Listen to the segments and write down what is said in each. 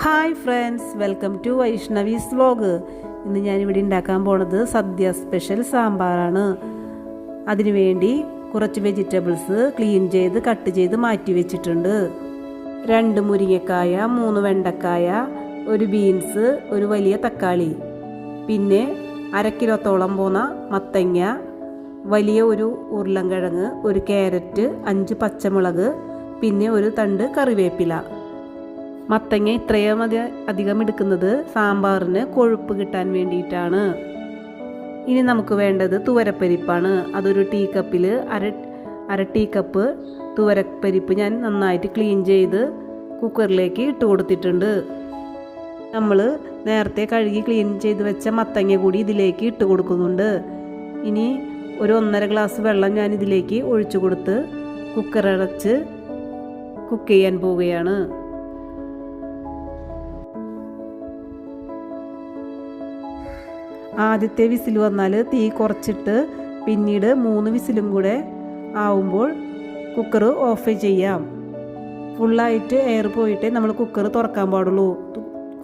Hi friends welcome to Vaishnavi's vlog ഇന്ന് ഞാനിവിടെ ഉണ്ടാക്കാൻ പോണത് സദ്യ സ്പെഷ്യൽ സാമ്പാറാണ്. അതിനുവേണ്ടി കുറച്ച് വെജിറ്റബിൾസ് ക്ലീൻ ചെയ്ത് കട്ട് ചെയ്ത് മാറ്റി വെച്ചിട്ടുണ്ട്. രണ്ട് മുരിങ്ങക്കായ മൂന്ന് വെണ്ടക്കായ ഒരു ബീൻസ് ഒരു വലിയ തക്കാളി. പിന്നെ അര കിലോത്തോളം പോന്ന മത്തങ്ങ വലിയ ഒരു ഉരുളൻകിഴങ്ങ് ഒരു ക്യാരറ്റ് അഞ്ച് പച്ചമുളക് പിന്നെ ഒരു തണ്ട് കറിവേപ്പില. മത്തങ്ങ ഇത്രയും അതി അധികം എടുക്കുന്നത് സാമ്പാറിന് കൊഴുപ്പ് കിട്ടാൻ വേണ്ടിയിട്ടാണ്. ഇനി നമുക്ക് വേണ്ടത് തുവരപ്പരിപ്പാണ്. അതൊരു ടീ കപ്പിൽ അര അര ടീ കപ്പ് തുവരപ്പരിപ്പ് ഞാൻ നന്നായിട്ട് ക്ലീൻ ചെയ്ത് കുക്കറിലേക്ക് ഇട്ട് കൊടുത്തിട്ടുണ്ട്. നമ്മൾ നേരത്തെ കഴുകി ക്ലീൻ ചെയ്ത് വെച്ച മത്തങ്ങ കൂടി ഇതിലേക്ക് ഇട്ട് കൊടുക്കുന്നുണ്ട്. ഇനി ഒരു ഒന്നര ഗ്ലാസ് വെള്ളം ഞാൻ ഇതിലേക്ക് ഒഴിച്ചു കൊടുത്ത് കുക്കറടച്ച് കുക്ക് ചെയ്യാൻ പോവുകയാണ്. ആദ്യത്തെ വിസിൽ വന്നാൽ തീ കുറച്ചിട്ട് പിന്നീട് മൂന്ന് വിസിലും കൂടെ ആവുമ്പോൾ കുക്കർ ഓഫ് ചെയ്യാം. ഫുള്ളായിട്ട് എയർ പോയിട്ടേ നമ്മൾ കുക്കർ തുറക്കാൻ പാടുള്ളൂ.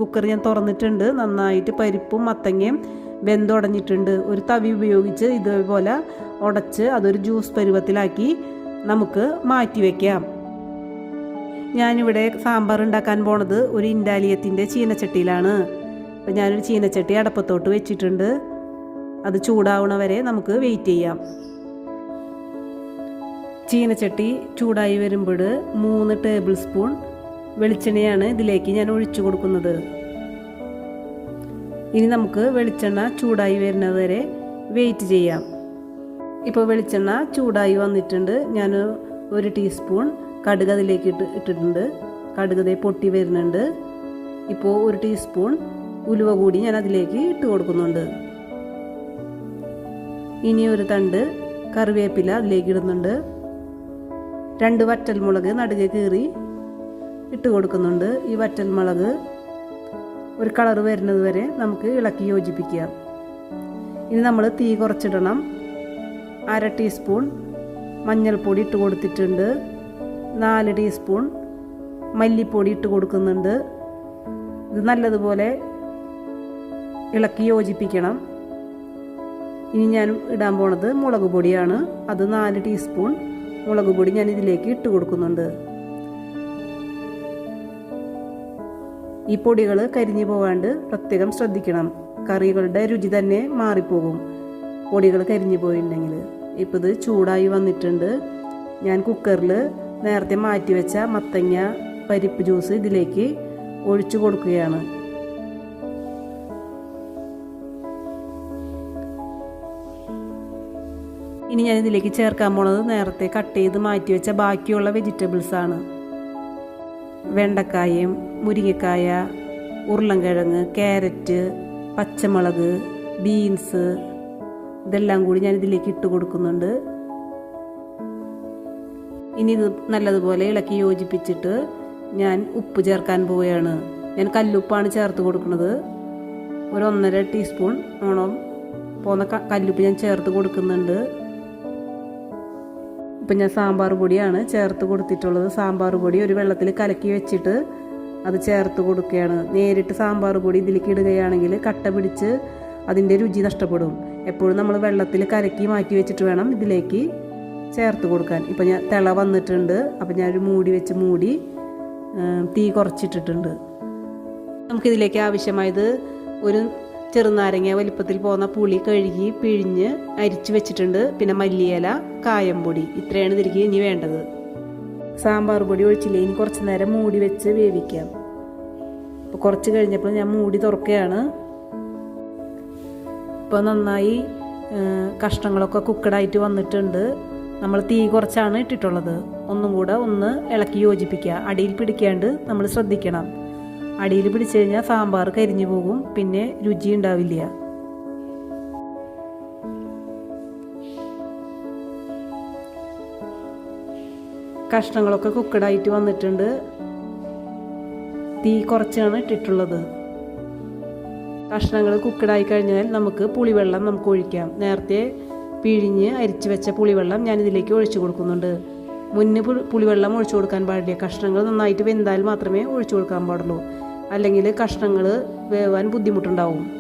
കുക്കർ ഞാൻ തുറന്നിട്ടുണ്ട്. നന്നായിട്ട് പരിപ്പും മത്തങ്ങയും വെന്തുടഞ്ഞിട്ടുണ്ട്. ഒരു തവി ഉപയോഗിച്ച് ഇതേപോലെ ഉടച്ച് അതൊരു ജ്യൂസ് പരുവത്തിലാക്കി നമുക്ക് മാറ്റി വയ്ക്കാം ഞാനിവിടെ സാമ്പാർ ഉണ്ടാക്കാൻ പോണത് ഒരു ഇൻഡാലിയത്തിന്റെ ചീനച്ചട്ടിയിലാണ്. അപ്പം ഞാനൊരു ചീനച്ചട്ടി അടപ്പത്തോട്ട് വെച്ചിട്ടുണ്ട്. അത് ചൂടാവണ വരെ നമുക്ക് വെയിറ്റ് ചെയ്യാം. ചീനച്ചട്ടി ചൂടായി വരുമ്പോൾ മൂന്ന് ടേബിൾ സ്പൂൺ വെളിച്ചെണ്ണയാണ് ഇതിലേക്ക് ഞാൻ ഒഴിച്ചു കൊടുക്കുന്നത്. ഇനി നമുക്ക് വെളിച്ചെണ്ണ ചൂടായി വരുന്നത് വരെ വെയിറ്റ് ചെയ്യാം. ഇപ്പോൾ വെളിച്ചെണ്ണ ചൂടായി വന്നിട്ടുണ്ട്. ഞാൻ ഒരു ടീസ്പൂൺ കടുക് അതിലേക്ക് ഇട്ട് ഇട്ടിട്ടുണ്ട്. കടുക് പൊട്ടി വരുന്നുണ്ട്. ഇപ്പോൾ ഒരു ടീസ്പൂൺ ഉലുവ കൂടി ഞാൻ അതിലേക്ക് ഇട്ട് കൊടുക്കുന്നുണ്ട്. ഇനി ഒരു തണ്ട് കറിവേപ്പില അതിലേക്ക് ഇടുന്നുണ്ട്. രണ്ട് വറ്റൽമുളക് നടുകെ കീറി ഇട്ട് കൊടുക്കുന്നുണ്ട്. ഈ വറ്റൽമുളക് ഒരു കളർ വരുന്നത് വരെ നമുക്ക് ഇളക്കി യോജിപ്പിക്കാം. ഇനി നമ്മൾ തീ കുറച്ചിടണം. അര ടീസ്പൂൺ മഞ്ഞൾപ്പൊടി ഇട്ട് കൊടുത്തിട്ടുണ്ട്. നാല് ടീസ്പൂൺ മല്ലിപ്പൊടി ഇട്ട് കൊടുക്കുന്നുണ്ട്. ഇത് നല്ലതുപോലെ ഇളക്കി യോജിപ്പിക്കണം. ഇനി ഞാൻ ഇടാൻ പോണത് മുളക് പൊടിയാണ്. അത് നാല് ടീസ്പൂൺ മുളക് പൊടി ഞാൻ ഇതിലേക്ക് ഇട്ട് കൊടുക്കുന്നുണ്ട്. ഈ പൊടികൾ കരിഞ്ഞു പോകാണ്ട് പ്രത്യേകം ശ്രദ്ധിക്കണം. കറികളുടെ രുചി തന്നെ മാറിപ്പോകും. പൊടികൾ കരിഞ്ഞു പോയിട്ടുണ്ടെങ്കിൽ. ഇപ്പോൾ ഇത് ചൂടായി വന്നിട്ടുണ്ട്. ഞാൻ കുക്കറിൽ നേരത്തെ മാറ്റി വെച്ച മത്തങ്ങ പരിപ്പ് ജ്യൂസ് ഇതിലേക്ക് ഒഴിച്ചു കൊടുക്കുകയാണ്. ഇനി ഞാൻ ഇതിലേക്ക് ചേർക്കാൻ പോണത് നേരത്തെ കട്ട് ചെയ്ത് മാറ്റി വെച്ച ബാക്കിയുള്ള വെജിറ്റബിൾസ് ആണ്. വെണ്ടക്കായയും മുരിങ്ങക്കായ ഉരുളൻകിഴങ്ങ് ക്യാരറ്റ് പച്ചമുളക് ബീൻസ് ഇതെല്ലാം കൂടി ഞാൻ ഇതിലേക്ക് ഇട്ട് കൊടുക്കുന്നുണ്ട്. ഇനി ഇത് നല്ലതുപോലെ ഇളക്കി യോജിപ്പിച്ചിട്ട് ഞാൻ ഉപ്പ് ചേർക്കാൻ പോവുകയാണ്. ഞാൻ കല്ലുപ്പാണ് ചേർത്ത് കൊടുക്കുന്നത്. ഒരു ഒന്നര ടീസ്പൂൺ ഓണം പോകുന്ന കല്ലുപ്പ് ഞാൻ ചേർത്ത് കൊടുക്കുന്നുണ്ട്. ഇപ്പം ഞാൻ സാമ്പാർ പൊടിയാണ് ചേർത്ത് കൊടുത്തിട്ടുള്ളത്. സാമ്പാർ പൊടി ഒരു വെള്ളത്തിൽ കലക്കി വെച്ചിട്ട് അത് ചേർത്ത് കൊടുക്കുകയാണ്. നേരിട്ട് സാമ്പാർ പൊടി ഇതിലേക്ക് ഇടുകയാണെങ്കിൽ കട്ട പിടിച്ച് അതിന്റെ രുചി നഷ്ടപ്പെടും. എപ്പോഴും നമ്മൾ വെള്ളത്തിൽ കലക്കി മാറ്റി വെച്ചിട്ട് വേണം ഇതിലേക്ക് ചേർത്ത് കൊടുക്കാൻ. ഇപ്പം ഞാൻ തിള വന്നിട്ടുണ്ട്. അപ്പം ഒരു മൂടി വെച്ച് മൂടി തീ കുറച്ചിട്ടിട്ടുണ്ട്. നമുക്കിതിലേക്ക് ആവശ്യമായത് ഒരു ചെറുനാരങ്ങ വലിപ്പത്തിൽ പോകുന്ന പുളി കഴുകി പിഴിഞ്ഞ് അരിച്ചു വെച്ചിട്ടുണ്ട്. പിന്നെ മല്ലിയില കായംപൊടി ഇത്രയാണ് ഇതിലേക്ക് ഇനി വേണ്ടത്. സാമ്പാർ പൊടി ഒഴിച്ചില്ലേ? ഇനി കുറച്ച് നേരം മൂടി വെച്ച് വേവിക്കാം. അപ്പോൾ കുറച്ച് കഴിഞ്ഞപ്പോൾ ഞാൻ മൂടി തുറക്കുകയാണ്. ഇപ്പോൾ നന്നായി കഷ്ണങ്ങളൊക്കെ കുക്കഡായിട്ട് വന്നിട്ടുണ്ട്. നമ്മൾ തീ കുറച്ചാണ് ഇട്ടിട്ടുള്ളത്. ഒന്നും കൂടെ ഒന്ന് ഇളക്കി യോജിപ്പിക്കുക. അടിയിൽ പിടിക്കാണ്ട് നമ്മൾ ശ്രദ്ധിക്കണം. അടിയിൽ പിടിച്ചു കഴിഞ്ഞാൽ സാമ്പാർ കരിഞ്ഞു പോകും പിന്നെ രുചി ഉണ്ടാവില്ല. കഷ്ണങ്ങളൊക്കെ കുക്കഡായിട്ട് വന്നിട്ടുണ്ട്. തീ കുറച്ചാണ് ഇട്ടിട്ടുള്ളത്. കഷ്ണങ്ങൾ കുക്കഡായി കഴിഞ്ഞാൽ നമുക്ക് പുളിവെള്ളം നമുക്ക് ഒഴിക്കാം. നേരത്തെ പിഴിഞ്ഞ് അരിച്ചു വെച്ച പുളിവെള്ളം ഞാൻ ഇതിലേക്ക് ഒഴിച്ചു കൊടുക്കുന്നുണ്ട്. മുന്നേ പുളിവെള്ളം ഒഴിച്ചു കൊടുക്കാൻ പാടില്ല. കഷ്ണങ്ങൾ നന്നായിട്ട് വെന്താൽ മാത്രമേ ഒഴിച്ചു കൊടുക്കാൻ പാടുള്ളൂ. അല്ലെങ്കിൽ കഷ്ണങ്ങൾ വേവാൻ ബുദ്ധിമുട്ടുണ്ടാവും.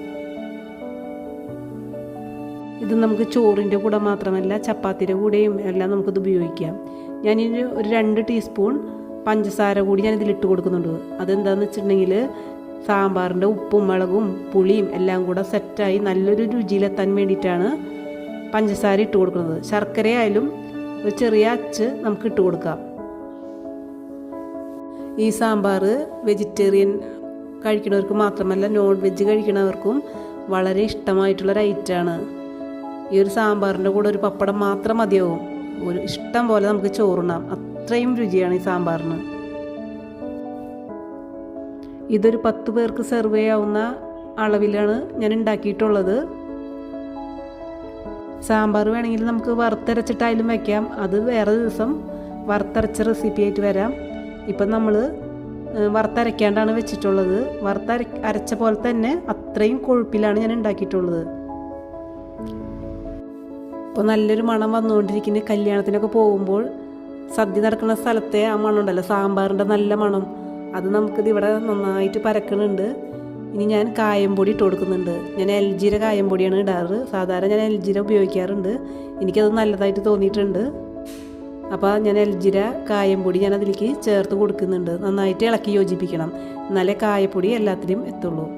ഇത് നമുക്ക് ചോറിന്റെ കൂടെ മാത്രമല്ല ചപ്പാത്തിയുടെ കൂടെയും എല്ലാം നമുക്കിത് ഉപയോഗിക്കാം. ഞാനിന് ഒരു രണ്ട് ടീസ്പൂൺ പഞ്ചസാര കൂടി ഞാൻ ഇതിലിട്ട് കൊടുക്കുന്നുണ്ട്. അതെന്താണെന്ന് വെച്ചിട്ടുണ്ടെങ്കിൽ സാമ്പാറിന്റെ ഉപ്പും മുളകും പുളിയും എല്ലാം കൂടെ സെറ്റായി നല്ലൊരു രുചിയിലെത്താൻ വേണ്ടിയിട്ടാണ് പഞ്ചസാര ഇട്ട് കൊടുക്കുന്നത്. ശർക്കരയായാലും ഒരു ചെറിയ അച്ച് നമുക്ക് ഇട്ട് കൊടുക്കാം. ഈ സാമ്പാർ വെജിറ്റേറിയൻ കഴിക്കുന്നവർക്ക് മാത്രമല്ല നോൺ വെജ് കഴിക്കുന്നവർക്കും വളരെ ഇഷ്ടമായിട്ടുള്ളൊരു ഐറ്റമാണ് ഈ ഒരു സാമ്പാറിന്റെ കൂടെ ഒരു പപ്പടം മാത്രം മതിയാവും. ഒരു ഇഷ്ടം പോലെ നമുക്ക് ചോറുണ്ണാം അത്രയും രുചിയാണ് ഈ സാമ്പാറിന്. ഇതൊരു പത്ത് പേർക്ക് സെർവ് ചെയ്യാവുന്ന അളവിലാണ് ഞാൻ ഉണ്ടാക്കിയിട്ടുള്ളത്. സാമ്പാർ വേണമെങ്കിൽ നമുക്ക് വറുത്തരച്ചിട്ടായാലും വയ്ക്കാം അത് വേറെ ദിവസം വറുത്തരച്ച റെസിപ്പി ആയിട്ട് വരാം. ഇപ്പം നമ്മൾ വറുത്തരയ്ക്കാണ്ടാണ് വെച്ചിട്ടുള്ളത്. വറുത്തര അരച്ച പോലെ തന്നെ അത്രയും കൊഴുപ്പിലാണ് ഞാൻ ഉണ്ടാക്കിയിട്ടുള്ളത്. അപ്പോൾ നല്ലൊരു മണം വന്നുകൊണ്ടിരിക്കുന്ന. കല്യാണത്തിനൊക്കെ പോകുമ്പോൾ സദ്യ നടക്കുന്ന സ്ഥലത്തെ ആ മണം ഉണ്ടല്ലോ സാമ്പാറിന്റെ നല്ല മണം. അത് നമുക്കിത് ഇവിടെ നന്നായിട്ട് പരക്കണുണ്ട്. ഇനി ഞാൻ കായംപൊടി ഇട്ട് കൊടുക്കുന്നുണ്ട്. ഞാൻ എൽ ജിയുടെ കായംപൊടിയാണ് ഇടാറ്. സാധാരണ ഞാൻ എൽ ജിയുടെ ഉപയോഗിക്കാറുണ്ട്. എനിക്കത് നല്ലതായിട്ട് തോന്നിയിട്ടുണ്ട്. അപ്പോൾ ഞാൻ എൽജിര കായംപൊടി ഞാൻ അതിലേക്ക് ചേർത്ത് കൊടുക്കുന്നുണ്ട്. നന്നായിട്ട് ഇളക്കി യോജിപ്പിക്കണം. എന്നാലേ കായപ്പൊടി എല്ലാത്തിനും എത്തുള്ളൂ.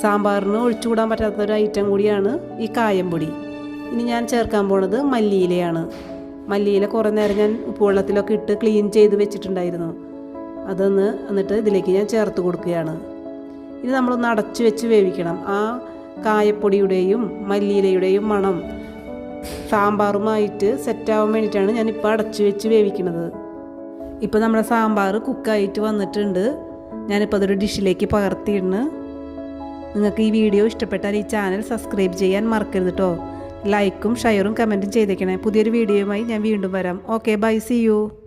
സാമ്പാറിന് ഒഴിച്ചുകൂടാൻ പറ്റാത്ത ഒരു ഐറ്റം കൂടിയാണ് ഈ കായംപൊടി. ഇനി ഞാൻ ചേർക്കാൻ പോണത് മല്ലിയിലയാണ്. മല്ലിയില കുറേ നേരം ഞാൻ ഉപ്പുവെള്ളത്തിലൊക്കെ ഇട്ട് ക്ലീൻ ചെയ്ത് വെച്ചിട്ടുണ്ടായിരുന്നു. അതൊന്ന് എന്നിട്ട് ഇതിലേക്ക് ഞാൻ ചേർത്ത് കൊടുക്കുകയാണ്. ഇത് നമ്മളൊന്ന് അടച്ചു വെച്ച് വേവിക്കണം. ആ കായപ്പൊടിയുടെയും മല്ലിയിലയുടെയും മണം സാമ്പാറുമായിട്ട് സെറ്റാവാൻ വേണ്ടിയിട്ടാണ് ഞാനിപ്പോൾ അടച്ചു വെച്ച് വേവിക്കുന്നത്. ഇപ്പോൾ നമ്മുടെ സാമ്പാർ കുക്കായിട്ട് വന്നിട്ടുണ്ട്. ഞാനിപ്പോൾ അതൊരു ഡിഷിലേക്ക് പകർത്തിയിടുന്നു. നിങ്ങൾക്ക് ഈ വീഡിയോ ഇഷ്ടപ്പെട്ടാൽ ഈ ചാനൽ സബ്സ്ക്രൈബ് ചെയ്യാൻ മറക്കരുത് കേട്ടോ ലൈക്കും ഷെയറും കമന്റും ചെയ്തേക്കണേ. പുതിയൊരു വീഡിയോയുമായി ഞാൻ വീണ്ടും വരാം. Okay bye see you.